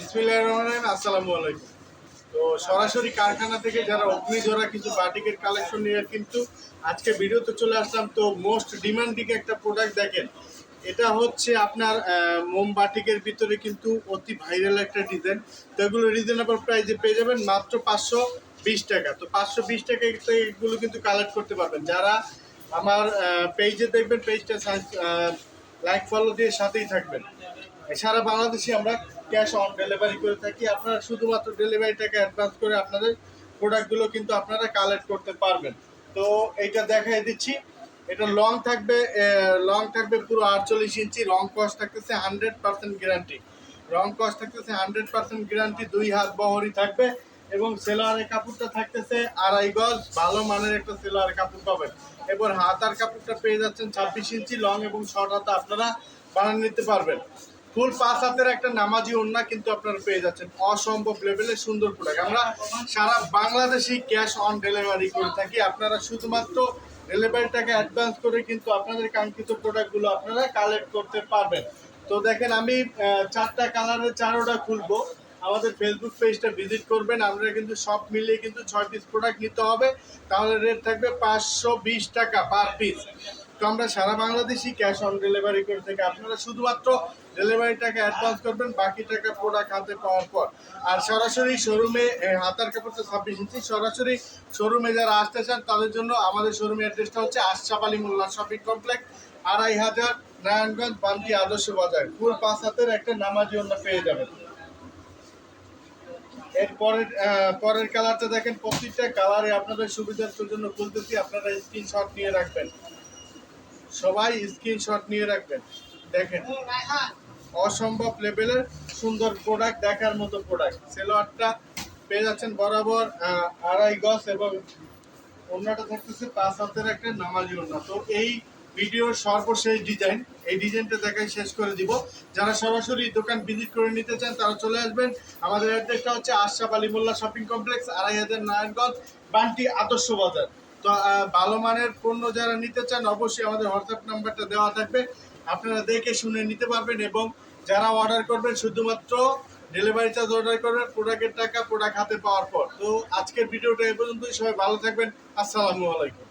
বিসমিল্লাহির রহমানির তো সরাসরি কারখানা থেকে যারা অগ্নিঝরা কিছু বাটিকের কালেকশন নিয়ে কিন্তু আজকে ভিডিওতে চলে আসলাম তো মোস্ট ডিমান্ডিং একটা প্রোডাক্ট দেখেন। এটা হচ্ছে আপনার আহ, মোম বাটিকের ভিতরে কিন্তু অতি ভাইরাল একটা ডিজাইন তো এগুলো রিজনেবল প্রাইসে পেয়ে যাবেন মাত্র পাঁচশো বিশ টাকা। তো পাঁচশো বিশ এগুলো কিন্তু কালেক্ট করতে পারবেন। যারা আমার পেজে দেখবেন পেজটা লাইক ফলো দিয়ে সাথেই থাকবেন। সারা বাংলাদেশে আমরা ক্যাশ অন ডেলিভারি করে থাকি। আপনারা শুধুমাত্র ডেলিভারি টাকা অ্যাডভান্স করে আপনাদের প্রোডাক্টগুলো কিন্তু আপনারা কালেক্ট করতে পারবেন। তো এইটা দেখাই দিচ্ছি। এটা লং থাকবে লং থাকবে পুরো আটচল্লিশ ইঞ্চি। রং কস্ট থাকতেছে হান্ড্রেড পার্সেন্ট গ্যারান্টি রং কস্ট থাকতেছে হান্ড্রেড পার্সেন্ট গ্যারান্টি দুই হাত বহরি থাকবে। এবং সেলোয়ারের কাপড়টা থাকতেছে আড়াই গজ। ভালো মানের একটা সেলোয়ারের কাপড় পাবেন। এবার হাতার কাপড়টা পেয়ে যাচ্ছেন ছাব্বিশ ইঞ্চি। লং এবং শর্ট হাতা আপনারা বানিয়ে নিতে পারবেন। ফুল পাঁচ হাতের একটা নামাজি ওন্না কিন্তু আপনারা পেয়ে যাচ্ছেন। অসম্ভব লেভেলের সুন্দর প্রোডাক্ট আমরা সারা বাংলাদেশি ক্যাশ অন ডেলিভারি করে থাকি। আপনারা শুধুমাত্র ডেলিভারিটাকে অ্যাডভান্স করে কিন্তু আপনাদের কাঙ্ক্ষিত প্রোডাক্টগুলো আপনারা কালেক্ট করতে পারবেন। তো দেখেন, আমি চারটা কালারের চারোটা খুলবো। আমাদের ফেসবুক পেজটা ভিজিট করবেন। আপনারা কিন্তু সব মিলিয়ে কিন্তু ছয় পিস প্রোডাক্ট নিতে হবে। তাহলে রেট থাকবে পাঁচশো বিশ টাকা পার পিস তো আমরা সারা বাংলাদেশি ক্যাশ অন ডেলিভারি করে থাকি। আপনারা শুধুমাত্র ডেলিভারি টাকা অ্যাডভান্স করবেন, বাকি টাকা প্রোডাক্ট হাতে পাওয়ার পর। আর সরাসরি শোরুমে হাতার কাপড়টা ছাব্বিশ ইঞ্চি। সরাসরি শোরুমে যারা আসতে চান, তাদের জন্য আমাদের শোরুমের অ্যাড্রেসটা হচ্ছে আশরাফ আলী মোল্লা শপিং কমপ্লেক্স আড়াই হাজার নারায়ণগঞ্জ বান্তি আদর্শ বাজার। ফুল পাঁচ হাতের একটা নামাজি অন্য পেয়ে যাবেন। এর পরের পরের কালারটা দেখেন প্রত্যেকটা কালারে আপনাদের সুবিধার জন্য খুলতেছি। আপনারা স্ক্রিনশট নিয়ে রাখবেন। সবাই স্ক্রিনশট নিয়ে রাখবেন। দেখেন, অসম্ভব লেভেলের সুন্দর প্রোডাক্ট দেখার মতো প্রোডাক্ট সেলোয়ারটা পেয়ে যাচ্ছেন বরাবর আড়াই গজ এবং অন্যটা থাকতেছে পাঁচ হাতের একটা নামাজি ওড়না। তো এই ভিডিওর সর্বশেষ ডিজাইন এই ডিজাইনটা দেখাই শেষ করে দিব। যারা সরাসরি দোকান ভিজিট করে নিতে চান, তারা চলে আসবেন। আমাদের অ্যাড্রেসটা হচ্ছে আশরাফ আলী মোল্লা শপিং কমপ্লেক্স আড়াই হাজার নারায়ণগঞ্জ, বান্টি আদর্শ বাজার। তো ভালো মানের পণ্য যারা নিতে চান, অবশ্যই আমাদের হোয়াটসঅ্যাপ নাম্বারটা দেওয়া থাকবে। আপনারা দেখে শুনে নিতে পারবেন এবং যারা অর্ডার করবেন, শুধুমাত্র ডেলিভারি চার্জ অর্ডার করবেন প্রোডাক্টের টাকা প্রোডাক্ট হাতে পাওয়ার পর। তো, আজকের ভিডিওটা এ পর্যন্তই। সবাই ভালো থাকবেন। আসসালামু আলাইকুম।